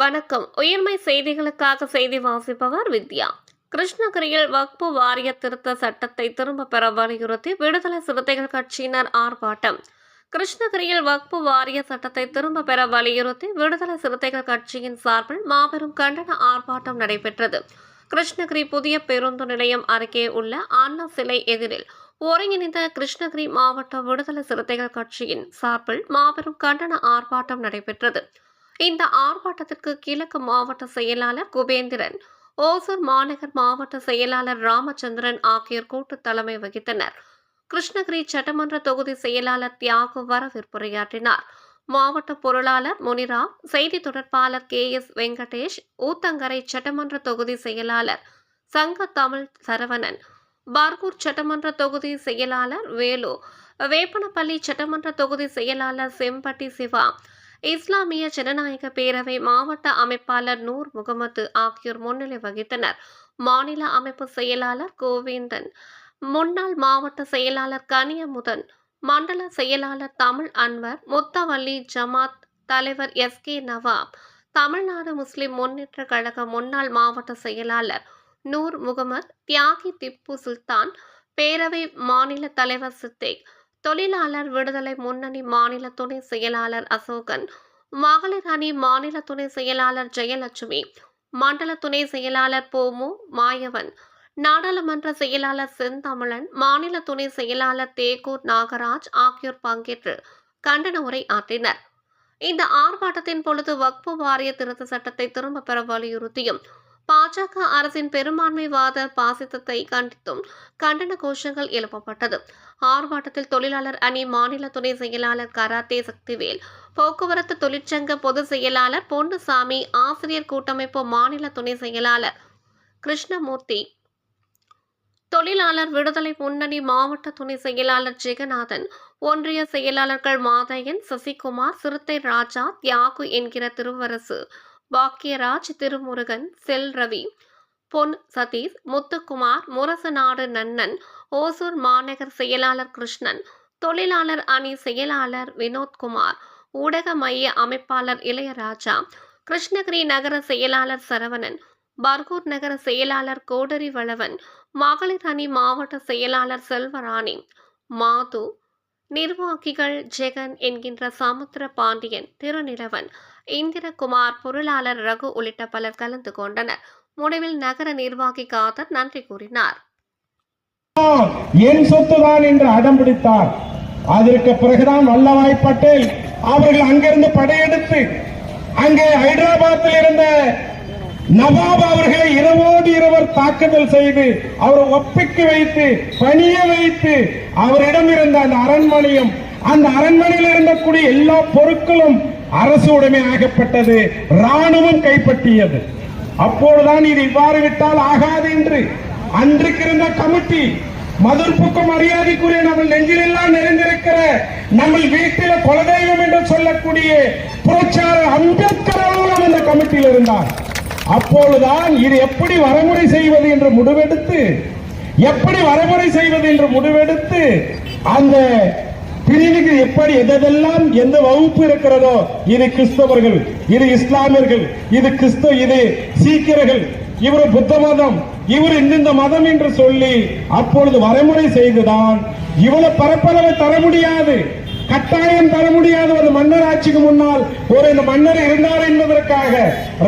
வணக்கம். உயர்மை செய்திகளுக்காக செய்தி வாசிப்பவர் வித்யா. கிருஷ்ணகிரியில் வக்பு வாரிய திருத்த சட்டத்தை திரும்ப பெற வலியுறுத்தி விடுதலை சிறுத்தைகள் கட்சியினர் ஆர்ப்பாட்டம். கிருஷ்ணகிரியில் வக்பு வாரிய சட்டத்தை திரும்ப பெற வலியுறுத்தி விடுதலை சிறுத்தைகள் கட்சியின் சார்பில் மாபெரும் கண்டன ஆர்ப்பாட்டம் நடைபெற்றது. கிருஷ்ணகிரி புதிய பேருந்து நிலையம் அருகே உள்ள அண்ணா சிலை எதிரில் ஒருங்கிணைந்த கிருஷ்ணகிரி மாவட்ட விடுதலை சிறுத்தைகள் கட்சியின் சார்பில் மாபெரும் கண்டன ஆர்ப்பாட்டம் நடைபெற்றது. இந்த ஆர்ப்பாட்டத்திற்கு கிழக்கு மாவட்ட செயலாளர் குபேந்திரன் ஓசூர் மாநகர் மாவட்ட செயலாளர் ராமச்சந்திரன் ஆகியோர் கூட்டு தலைமை வகித்தனர். கிருஷ்ணகிரி சட்டமன்ற தொகுதி செயலாளர் தியாகு வரவேற்புரையாற்றினார். மாவட்ட பொருளாளர் முனிரா செய்தி தொடர்பாளர் கே. எஸ். வெங்கடேஷ் ஊத்தங்கரை சட்டமன்ற தொகுதி செயலாளர் சங்க தமிழ் சரவணன் பார்கூர் சட்டமன்ற தொகுதி செயலாளர் வேலு வேப்பனப்பள்ளி சட்டமன்ற தொகுதி செயலாளர் செம்பட்டி சிவா இஸ்லாமிய ஜனநாயக பேரவை மாவட்ட அமைப்பாளர் நூர் முகமது ஆகியோர் முன்னிலை வகித்தனர். மாநில அமைப்பு செயலாளர் கோவிந்தன் முன்னாள் மாவட்ட செயலாளர் கனியமுதன் மண்டல செயலாளர் தமிழ் அன்வர் முத்தவல்லி ஜமாத் தலைவர் S K Nawab Tamil Nadu Muslim Munnetra Kazhagam முன்னாள் மாவட்ட செயலாளர் நூர் முகமது தியாகி திப்பு சுல்தான் பேரவை மாநில தலைவர் சித்தேக் தொழிலாளர் விடுதலை முன்னணி மாநில துணை செயலாளர் அசோகன் மகளிர் அணி மாநில துணை செயலாளர் ஜெயலட்சுமி மண்டல துணை செயலாளர் போமு மாயவன் நாடாளுமன்ற செயலாளர் செந்தமிழன் மாநில துணை செயலாளர் தேகூர் நாகராஜ் ஆகியோர் பங்கேற்று கண்டன உரை ஆற்றினர். இந்த ஆர்ப்பாட்டத்தின் பொழுது வக்பு வாரிய திருத்த சட்டத்தை திரும்பப் பெற வலியுறுத்தியும் பாஜக அரசின் பெரும்பான்மைவாத பாசித்தத்தை கண்டித்தும் கண்டன கோஷங்கள் எழுப்பப்பட்டது. ஆர்ப்பாட்டத்தில் தொழிலாளர் அணி மாநில துணை செயலாளர் கராத்தே சக்திவேல் போக்குவரத்து தொழிற்சங்க பொதுச் செயலாளர் பொன்னுசாமி ஆசிரியர் கூட்டமைப்பு மாநில துணை செயலாளர் கிருஷ்ணமூர்த்தி தொழிலாளர் விடுதலை முன்னணி மாவட்ட துணை செயலாளர் ஜெகநாதன் ஒன்றிய செயலாளர்கள் மாதையன் சசிகுமார் சிறுத்தை ராஜா தியாகு என்கிற திருவரசு பாக்கியராஜ் திருமுருகன் செல் ரவி பொன் சதீஷ் முத்துக்குமார் முரசநாடு நன்னன் ஓசூர் மாநகர் செயலாளர் கிருஷ்ணன் தொழிலாளர் அணி செயலாளர் வினோத்குமார் ஊடக மைய அமைப்பாளர் இளையராஜா கிருஷ்ணகிரி நகர செயலாளர் சரவணன் பர்கூர் நகர செயலாளர் கோடரி வளவன் மகளிர் அணி மாவட்ட செயலாளர் செல்வராணி மாது நிர்வாகிகள் ஜெகன் என்கின்ற சமுத்திர பாண்டியன் திருநிலவன் இந்திரகுமார் பொருளாளர் ரகு உள்ளிட்ட பலர் கலந்து கொண்டனர். முடிவில் நகர நிர்வாகி காதர் நன்றி கூறினார். என் சொத்துதான் என்று அடம் பிடித்தார். அதற்கு பிறகுதான் வல்லவாய் பட்டேல் அவர்கள் அங்கிருந்து படையெடுத்து அங்கே ஹைதராபாத்தில் இருந்த நவாப் அவர்களை இரவோடு இரவர் தாக்குதல் செய்து அவரை ஒப்பிக்க வைத்து பணிய வைத்து அவரிடம் இருந்த அந்த அரண்மனையும் அந்த அரண்மனையில் இருந்தக்கூடிய எல்லா பொருட்களும் அரசு உடைமை ஆகப்பட்டது ராணுவம் கைப்பற்றியது. அப்போதுதான் இது இவ்வாறு விட்டால் ஆகாது என்று. அன்றைக்கு இருந்த கமிட்டி மதுர்ப்புக்கும் மரியாதைக்குரிய நம்ம நெஞ்சிலெல்லாம் நிறைந்திருக்கிற நம்ம வீட்டில குலதெய்வம் என்று சொல்லக்கூடிய புரட்சியாளர் அம்பேத்கர் அவர்களும் அந்த கமிட்டியில் இருந்தார். அப்பொழுதுதான் இது எப்படி வரமுறை செய்வது என்று முடிவெடுத்து எப்படி வரமுறை செய்வது என்று முடிவெடுத்து அந்த பிரிவுக்கு எப்படி எதெல்லாம் எந்த வகுப்பு இருக்கிறதோ இது கிறிஸ்தவர்கள் இது இஸ்லாமியர்கள் இது கிறிஸ்தவ இது சீக்கியர்கள் இவர் புத்த மதம் இவர் இந்தந்த மதம் என்று சொல்லி அப்பொழுது வரைமுறை செய்துதான் இவ்வளவு பரப்பளவை தர முடியாது கட்டாயம் தர முடியாது ஒரு ஆட்சிக்கு முன்னால் ஒரு இந்த மன்னர் இருந்தார் என்பதற்காக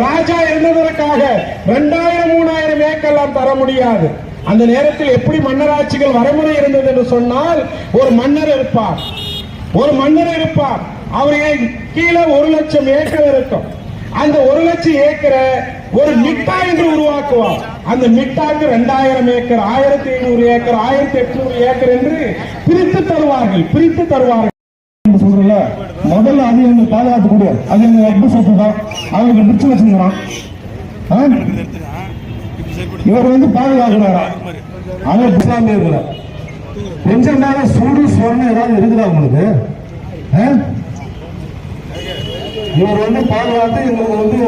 ராஜா இருந்ததற்காக இரண்டாயிரம் மூணாயிரம் ஏக்கெல்லாம் தர முடியாது. அந்த நேரத்தில் எப்படி மன்னராட்சிகள் வரைமுறை இருந்தது என்று சொன்னால் ஒரு மன்னர் இருப்பார். ஒரு மன்னர் இருப்பார். அவருக்கு கீழே ஒரு லட்சம் ஏக்கர் இருக்கும். அந்த ஒரு லட்சம் ஏக்கரை ஒரு மிட்டா என்று உருவாக்குவார். அந்த மிட்டாக்கு ரெண்டாயிரம் ஏக்கர் ஆயிரத்தி ஐநூறு ஏக்கர் ஆயிரத்தி எட்நூறு ஏக்கர் என்று பிரித்து தருவார்கள் பிரித்து தருவார்கள். என்று சொல்றல முதல்ல அது எங்க பாதுகாத்து அது எங்க எப்படி சொத்து தான் அவங்களுக்கு பிடிச்சு வச்சுக்கிறான் இவர் வந்து பாதுகாக்கிறாரா? அவங்க இஸ்லாமிய இருக்கிற கொஞ்சம் நேரம் சூடு சொரணம் ஏதாவது இருக்குதா உங்களுக்கு? ஆ? இவர் வந்து பாதுகாத்து எங்களுக்கு வந்து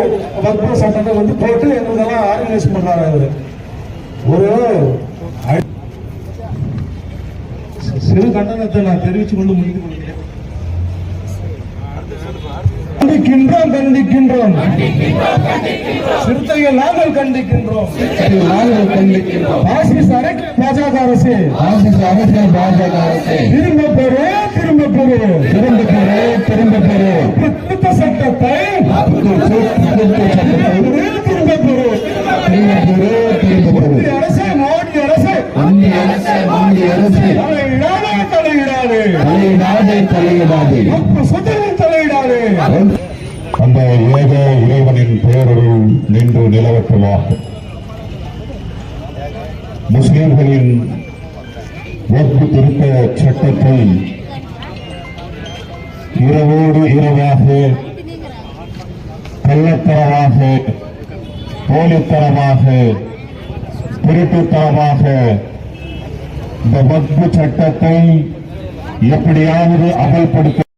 தற்ப சட்டத்தை வந்து போட்டு எங்களுக்கெல்லாம் ஆர்கனைஸ் பண்றாரு அவரு. ஒரு சிறு கண்டனத்தை நான் தெரிவிச்சு கொண்டு முடித்துக் கொள்கிறேன். கண்டிக்கின்றோம் கண்டிக்கின்றோம். சிறுத்தைகள் நாங்கள் கண்டிக்கின்றோம். நாங்கள் கண்டிக்கின்றோம். பாசிச அரசு பாஜக அரசு. பாசிச அரசு பாஜக அரசு. திரும்ப பெறு திரும்ப பெறு. திரும்ப பெறு திரும்ப பெறு. திருத்த சட்டத்தை திரும்ப பெறு. திரும்ப பெறு திரும்ப பெறு. அரசு மோடி அரசு. இந்திய அரசு இந்திய அரசு. தலையிடாதே தலையிடாதே. தலையிடாதே தலையிடாதே. நின்று நிலவட்டுவார் முஸ்லிம்களின் வக்பு திருத்த சட்டத்தை இரவோடு இரவாக கள்ளத்தனமாக போலித்தனமாக திருட்டுத்தனமாக இந்த வக்பு சட்டத்தை எப்படியாவது அமல்படுத்த